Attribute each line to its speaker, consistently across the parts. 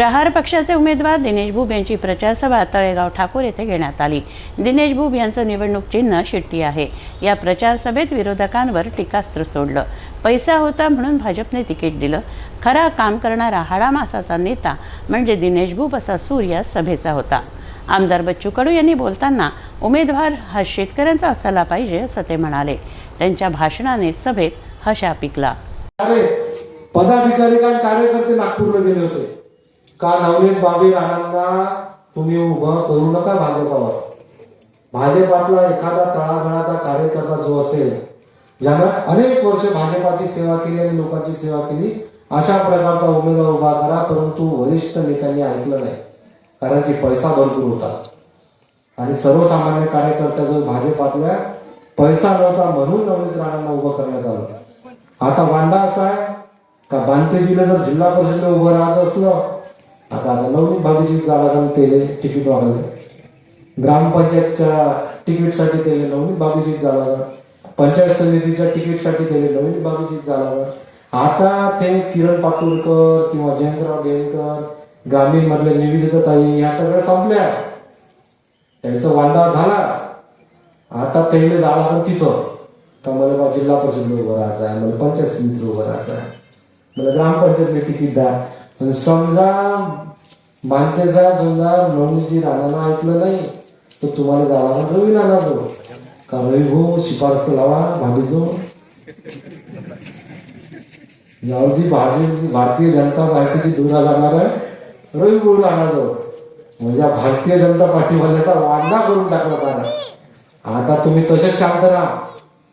Speaker 1: प्रहार पक्षाचे उमेदवार दिनेश बुब यांची प्रचारसभा तळेगाव ठाकूर येथे घेण्यात आली. दिनेश बुब यांचं निवडणूक चिन्ह शिट्टी आहे. या प्रचार सभेत विरोधकांवर टीकास्त्र सोडलं. पैसा होता म्हणून भाजपने तिकीट दिलं. खरा काम करणारा हाडामासाचा नेता म्हणजे दिनेश बुब असा सूर या सभेचा होता. आमदार बच्चू कडू यांनी बोलताना उमेदवार हा शेतकऱ्यांचा असायला पाहिजे असं ते म्हणाले. त्यांच्या भाषणाने सभेत हशा पिकला.
Speaker 2: पदाधिकारी कार्यकर्ते नागपूरला गेले होते. का नवनीत बाबी राणांना तुम्ही उभं करू नका भाजपावर? भाजपातला एखादा तळागळाचा कार्यकर्ता जो असेल ज्यानं अनेक वर्ष भाजपाची सेवा केली आणि लोकांची सेवा केली अशा प्रकारचा उमेदवार उभा करा परंतु वरिष्ठ नेत्यांनी ऐकलं नाही. कारण की पैसा भरपूर होता. आणि सर्वसामान्य कार्यकर्त्याचा भाजपातल्या पैसा नव्हता म्हणून नवनीत राणांना उभं करण्यात आलं. आता वांदा असा आहे का बांतेजीला जर जिल्हा परिषदला उभं राहायचं असलं आता आता नवनीत बाबीजी जागा तेले तिकीट वाढवले. ग्रामपंचायतच्या तिकीटसाठी तेले नवनीत बाबूजी जागा पंचायत समितीच्या तिकीटसाठी तेले नवनीत बाबूजी जागा आता ते किरण पातुरकर किंवा जयंतराव देवकर ग्रामीण मधले निवेदिता ताई या सगळ्या संपल्या. त्यांचा वांदा झाला. आता पहिले जागा पण तिथं. तर मला बा जिल्हा परिषद उभं राहायचं आहे मला पंचायत समिती उभं राहायचं आहे. मला ग्रामपंचायतले तिकीट द्या. समजा मानते साहेब समजा नवनीतजी राणांना ऐकलं नाही तर तुम्हाला जावा रवी रवी राणाजो का रवी भाऊ शिफारस लावा भाभीजो यावरती भारतीय भारतीय जनता पार्टीची दुरा जाणार आहे रवी भाऊ राणाजो म्हणजे भारतीय जनता पार्टी म्हणण्याचा वांदा करून टाकला सारा आता तुम्ही तसेच शांत राहा.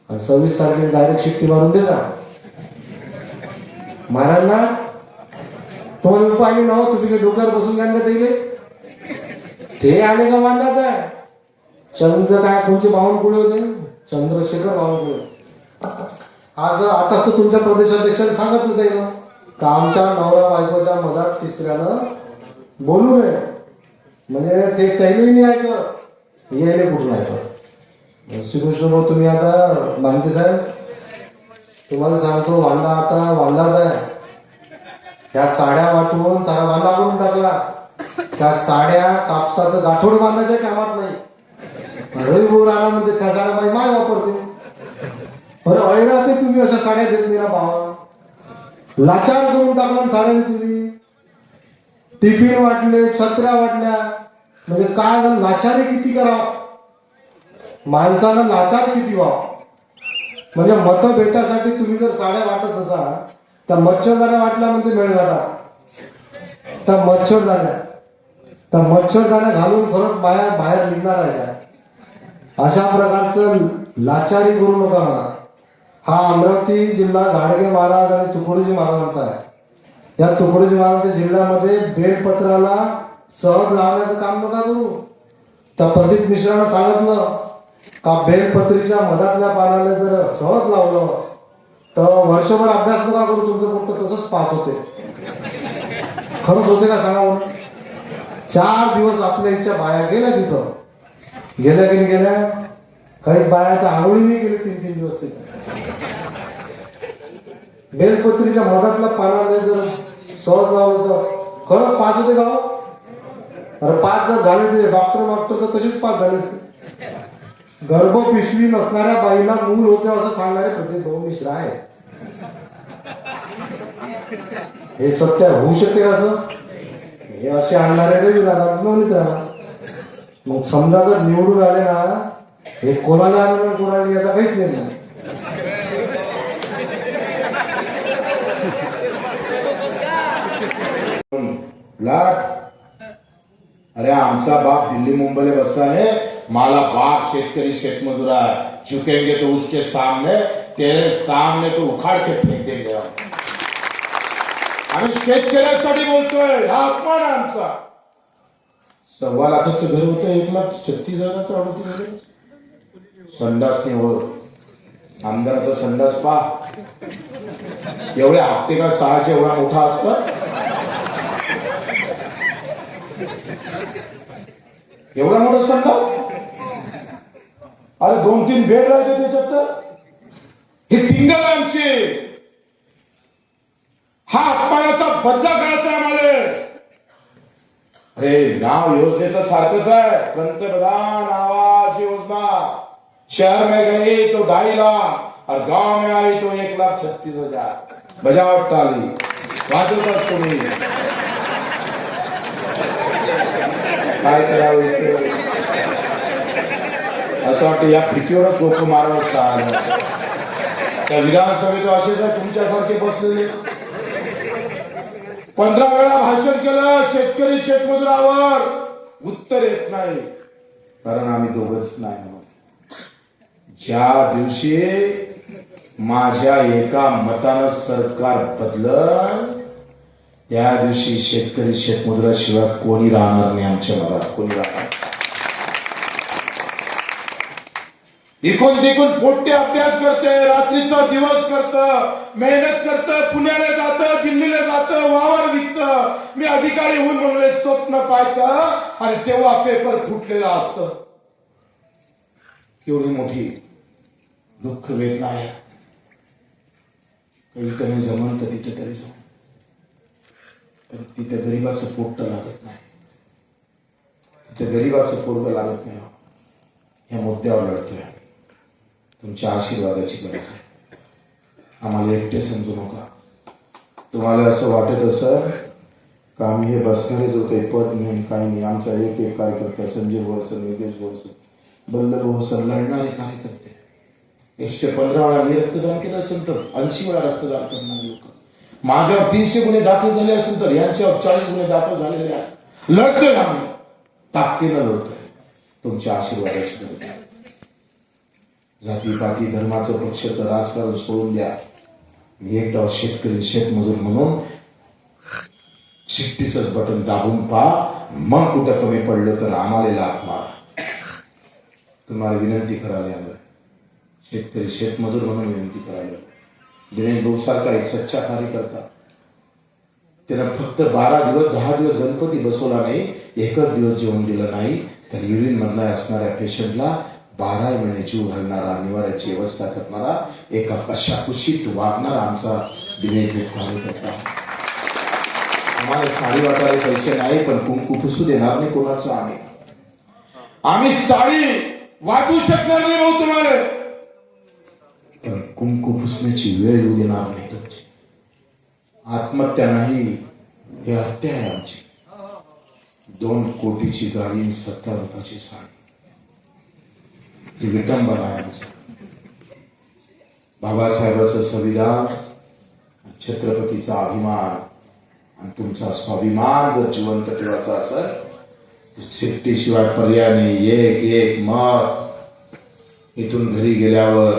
Speaker 2: आणि सव्वीस तारखेला डायरेक्ट शिट्टी मारून दे महाराजांना महाराज ना. तुम्हाला उपाय ना हो, तुम्ही काही डोक्यावर बसून घ्या ना ते ते आले का वांदाच? आहे चंद्र काय तुमचे बावनकुळे होते? चंद्रशेखर बावनकुळे आज आताच तर तुमच्या प्रदेशाध्यक्षाने सांगितलं ते ना का आमच्या नवरा बायकोच्या मधात तिसऱ्यानं बोलू नये. म्हणजे ते काही नाही ऐकत. यायला कुठून ऐकत? श्रीकृष्ण भाऊ तुम्ही आता मानते साहेब तुम्हाला सांगतो वांदा आता वांदाच आहे. त्या साड्या वाटून सारा वांदा करून टाकला. त्या साड्या कापसाचं गाठोड बांधायच्या कामात नाही. रवी भाऊ राणा म्हणते त्या साड्या माझी माय वापरते. बरं अळरा ते तुम्ही अशा साड्या देत नाही ना भावा. लाचार करून टाकला साड्या तुम्ही. टिफिन वाटले छत्र्या वाटल्या. म्हणजे काय झालं? लाचारी किती करावं? माणसानं लाचार किती व्हावं? म्हणजे मत भेटासाठी तुम्ही जर साड्या वाटत असाल त्या मच्छरदाण्या वाटल्या म्हणजे मेळ वाटा त्या मच्छरदाण्या त्या मच्छरदाण्या घालून खरंच बाहेर बाहेर निघणार आहे. अशा प्रकारचं लाचारी करू नका मला हा अमरावती जिल्हा घाडगे महाराज आणि तुकडोजी महाराजांचा आहे. या तुकडोजी महाराजांच्या जिल्ह्यामध्ये बेडपत्राला सहज लावण्याचं काम नका करू. त्या प्रदीप मिश्रानं सांगितलं का बेलपत्रीच्या मधातल्या पानाला जर सहज लावलं. तर वर्षभर अभ्यास नका करू तुमचं फक्त तसंच पास होते. खरंच होते का सांगा म्हणून? चार दिवस आपल्या इच्छा बाया गेल्या तिथं. गेल्या की गेल्या? काही बाया तर आंघोळीने गेले तीन तीन दिवस तिथे. बेलपत्रीच्या मधातल्या पानाला जर. सहज लावलं तर खरंच पास होते का हो? अरे पाच जर झाले ते. डॉक्टर डॉक्टर तर तसेच पास झाले असते. गर्भ पिशवी नसणाऱ्या बाईला मूल होते असं सांगणारे प्रति दोन आहे हे स्वच्छ होऊ शकते का असं? हे असे आणणारे रवी राहणार नवनीत राहणार. मग समजा जर निवडून आले ना हे कोणाला आलं कोणाला याचा काहीच नाही.
Speaker 3: लाट अरे आमचा बाप दिल्ली मुंबईला बसताने मला बाप शेतकरी शेतमजूर आहे. झुकेंगे तो उसके सामने तेरे सामने तो उखाड़ के फेंक देंगे हम. आम्ही शेतकऱ्यासाठी बोलतोय हा। अपमान आमचा सव्वा लाखाचं घर होतं एक लाख छत्तीस हजाराचं अडतीस संडास निवड आमदाराचा हो संडास पा। एवढे हप्ते का सहाशे एवढा मोठा असतात एवढा मोठा संडास? अरे दोन तीन बेड राहते त्याच्यात तर। हे टिंगल हा अपमानाचा बदला करायचा आम्हाला. अरे नाव योजनेचं सारखंच आहे. पंतप्रधान आवास योजना. शहर में गई तो ढाई लाख और गांव में आई तो एक लाख छत्तीस हजार. बजावट टाली वाजवतात तुम्ही. काय करावे असं वाटतं या फिकीवरच लोक मारावं असतात त्या विधानसभेत असेच आहे तुमच्यासारखे बसलेले. पंधरा वेळा भाषण केलं शेतकरी शेतमजुरावर उत्तर येत नाही. कारण आम्ही दोघच नाही ज्या दिवशी माझ्या एका मतानं सरकार बदलं त्या दिवशी शेतकरी शेतमजुराशिवाय कोणी राहणार नाही आमच्या मनात. कोणी राहणार? इकून तिकून पोट्टे अभ्यास करते रात्रीचा दिवस करत मेहनत करत पुण्याला जात दिल्लीला जात वावर विकत. मी अधिकारी होऊन म्हणले स्वप्न पाहत आणि तेव्हा पेपर फुटलेला असत. केवढी मोठी दुःख वेदना आहे. काही कमी जमन तर तिथे तरी जाऊ. पण तिथे गरीबाचं पोट लागत नाही. तिथे गरीबाचं पोट लागत नाही. या मुद्द्यावर लढतोय. तुमच्या आशीर्वादाची गरज आहे. आम्हाला एकटे समजू नका. तुम्हाला असं वाटत असं का आम्ही हे बसणारेच होते पद नाही काही नाही आमचा एक एक कार्यकर्ता संजय भोसर नितेश भोसर बल्लभ भोसर लढणारे कार्यकर्ते. एकशे पंधरा वेळा मी रक्तदान केलं असेल तर ऐंशी वेळा रक्तदान करणारे लोक. माझ्यावर तीनशे गुन्हे दाखल झाले असेल तर यांच्यावर चाळीस गुन्हे दाखल झालेले आहेत. लढतोय आम्ही. ताकदीनं लढतोय. तुमच्या आशीर्वादाची गरज आहे. जातीपाती धर्माचं पक्षाचं राजकारण सोडून द्या. मी एकटा शेतकरी शेतमजूर म्हणून शिट्टीचं बटन दाबून पहा. मग कुठं कमी पडलं तर आम्हाला लाभ मार. तुम्हाला विनंती करायला आलं शेतकरी शेतमजूर म्हणून विनंती करायला दिनेश भाऊ सारखा एक सच्चा कार्यकर्ता. त्यानं फक्त बारा दिवस दहा दिवस गणपती बसवला नाही एकच दिवस जेवण दिलं नाही. तर युरिन मधला असणाऱ्या पेशंटला बारा महिन्याची उघडणारा निवाऱ्याची व्यवस्था करणारा एका अशा कुशीत वागणारा आमचा दिनेश भाऊ कार्यकर्ता आम्हाला साडी वाटायला पैसे नाही पण कुंकू पुसू देणार नाही कोणाचं आम्ही. आम्ही साडी वाटू शकणार नाही भाऊ तुम्हाला. पण कुंकू पुसण्याची वेळ येऊ देणार नाही तुमची. आत्महत्या नाही हे हत्या आहे आमची. दोन कोटीची गाडी सत्तर रुपयाची साडी. ही विटंबना आहे आमचं बाबासाहेबाचं संविधान छत्रपतीचा अभिमान आणि तुमचा स्वाभिमान जर जिवंत ठेवायचा असेल शिफ्टीशिवाय पर्याय नाही एक एक मत इथून घरी गेल्यावर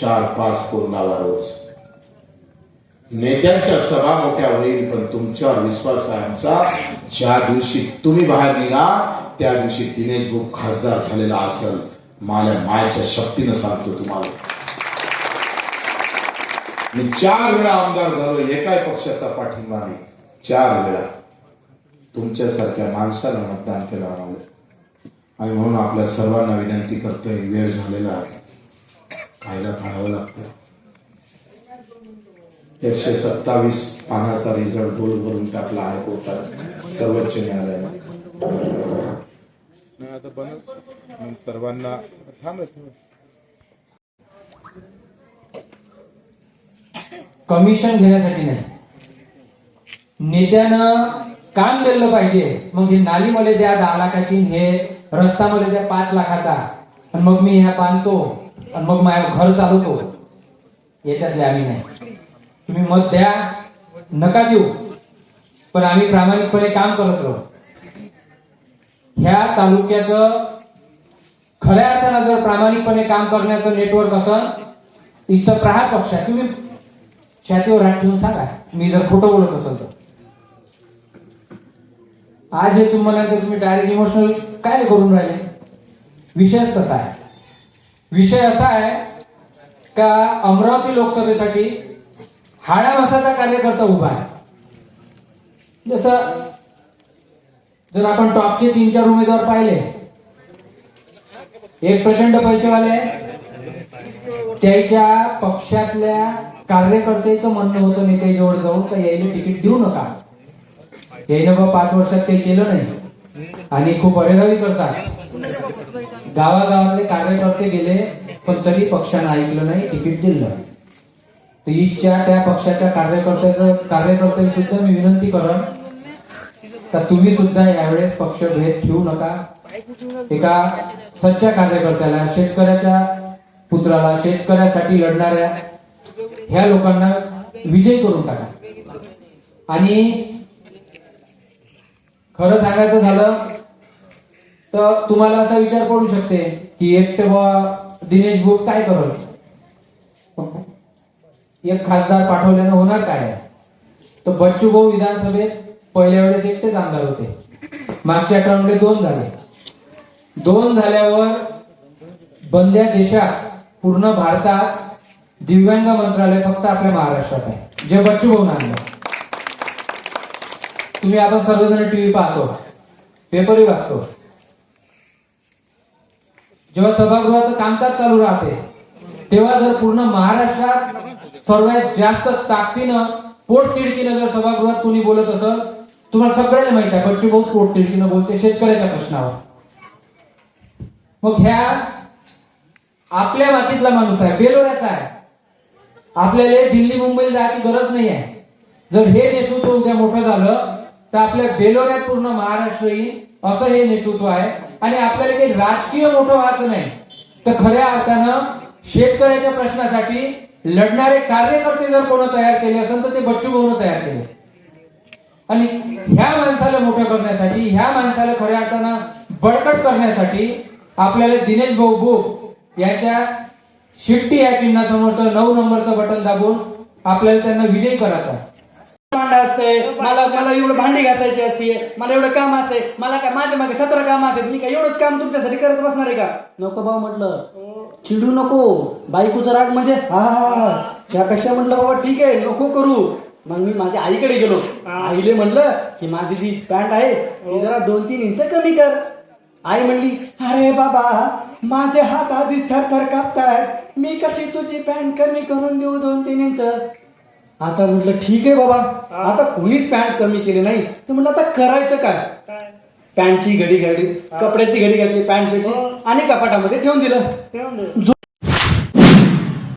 Speaker 3: चार पाच फोन लावा रोज नेत्यांच्या सभा मोठ्या होईल पण तुमच्यावर विश्वास आहे आमचा ज्या दिवशी तुम्ही बाहेर निघा त्या दिवशी दिनेश खूप खासदार झालेला असेल मला मायच्या शक्तीनं सांगतो तुम्हाला. मी चार वेळा आमदार झालो एकाही पक्षाचा पाठिंबा नाही. चार वेळा. तुमच्यासारख्या माणसाला मतदान केलं आम्हाला. आणि म्हणून आपल्या सर्वांना विनंती करतोय वेळ झालेला आहे. कायदा काढावं लागतं एकशे सत्तावीस पानाचा रिझल्ट डोल भरून टाकला आहे कोर्टात सर्वोच्च न्यायालयानं.
Speaker 4: नाही आता बनव. मग सर्वांना थांब
Speaker 5: कमिशन घेण्यासाठी नाही. नेत्यानं काम केलं पाहिजे. मग हे नाली मला द्या दहा लाखाची हे रस्ता मला द्या पाच लाखाचा. आणि मग मी ह्या बांधतो आणि मग माझ्या घर चालवतो. याच्यातले आम्ही नाही. तुम्ही मत द्या नका देऊ. पण आम्ही प्रामाणिकपणे काम करत राहू. ह्या तालुक्याचं खऱ्या अर्थानं जर प्रामाणिकपणे काम करण्याचं नेटवर्क असेल इथं प्रहार पक्ष आहे. तुम्ही छातीवर हात ठेवून सांगा. मी जर खोटं बोलत असेल तर. आज हे तुम्हाला तर तुम्ही डायरेक्ट इमोशनल काय करून राहिले? विषयच कसा आहे. विषय असा आहे का अमरावती लोकसभेसाठी हाडा मसाचा कार्यकर्ता उभा आहे. जसं जर आपण टॉपचे तीन चार उमेदवार पाहिले एक प्रचंड पैसेवाले त्याच्या पक्षातल्या कार्यकर्त्याचं म्हणणं होतं मी काही जवळ जाऊन का यायला तिकीट देऊ नका. यायनं बा पाच वर्षात काही केलं नाही. आणि खूप अरेरावी करतात. गावागावातले कार्यकर्ते गेले पण तरी पक्षानं ऐकलं नाही तिकीट दिलं. तर इच्छा त्या पक्षाच्या कार्यकर्त्याचं कार्यकर्त्यांनी सुद्धा मी विनंती करत तर तुम्ही सुद्धा यावेळेस पक्षभेद ठेवू नका. एका सच्च्या कार्यकर्त्याला शेतकऱ्याच्या पुत्राला शेतकऱ्यासाठी लढणाऱ्या ह्या लोकांना विजय करून टाका. आणि खरं सांगायचं झालं तर तुम्हाला असा विचार पडू शकते की एकटे बुवा दिनेश बुट काय करल? एक खासदार पाठवल्यानं होणार काय? तर बच्चू भाऊ विधानसभेत पहिल्या वेळेस एकटेच आमदार होते. मागच्या टर्मले दोन झाले. दोन झाल्यावर बंद्या देशात पूर्ण भारतात दिव्यांग मंत्रालय फक्त आपल्या महाराष्ट्रात आहे. जे बच्चू भाऊ आणलं तुम्ही आपण सर्वजण टीव्ही पाहतो. पेपरही वाचतो. जेव्हा सभागृहाचं कामकाज चालू राहते तेव्हा जर पूर्ण महाराष्ट्रात सर्वात जास्त ताकदीनं पोट तिडकीनं जर सभागृहात कोणी बोलत असेल तुम्हाला सगळ्यांना माहीत आहे बच्चू भाऊ पोट तिडकीनं बोलते शेतकऱ्याच्या प्रश्नावर. मग ह्या आपल्या मातीतला माणूस आहे बेलोऱ्याचा आहे. आपल्याला दिल्ली मुंबईला जायची गरज नाही आहे. जर हे नेतृत्व उद्या मोठं झालं तर आपल्या बेलोऱ्यात पूर्ण महाराष्ट्र येईल असं हे नेतृत्व आहे. आणि आपल्याला काही राजकीय मोठं व्हायचं नाही. तर खऱ्या अर्थानं शेतकऱ्याच्या प्रश्नासाठी लढणारे कार्यकर्ते जर कोण तयार केले असेल तर ते बच्चू भाऊन तयार केले. आणि ह्या माणसाला मोठं करण्यासाठी ह्या माणसाला खऱ्या अर्थानं बळकट करण्यासाठी आपल्याला दिनेश भाऊ बुक याच्या शिट्टी या चिन्हासमोरचं नऊ नंबरचं बटन दाबून आपल्याला त्यांना विजयी करायचा
Speaker 6: भांड असते मला मला एवढं भांडी घासायची असते मला एवढं काम असते मला काय माझ्या मागे सतरा काम असते मी काय एवढंच काम तुमच्यासाठी करत बसणार आहे का? नको भाऊ म्हटलं. चिडू नको. बायकोचा राग म्हणजे हा हा, हा. त्यापेक्षा म्हटलं बाबा ठीक आहे नको करू. मग मी माझ्या आईकडे गेलो. आईले म्हणलं की माझी जी पॅन्ट आहे ती जरा दोन तीन इंच कमी कर. आई म्हणली अरे बाबा माझे हात आधीच थरथर कापतायत. मी कशी तुझी पॅन्ट कमी करून देऊ दोन तीन इंच? आता म्हटलं ठीक आहे बाबा. आता कोणीच पॅन्ट कमी केली नाही. तर म्हटलं आता करायचं काय? पॅन्टची घडी घडी कपड्याची घडी घातली पॅन्ट आणि कपाटामध्ये ठेवून दिलं.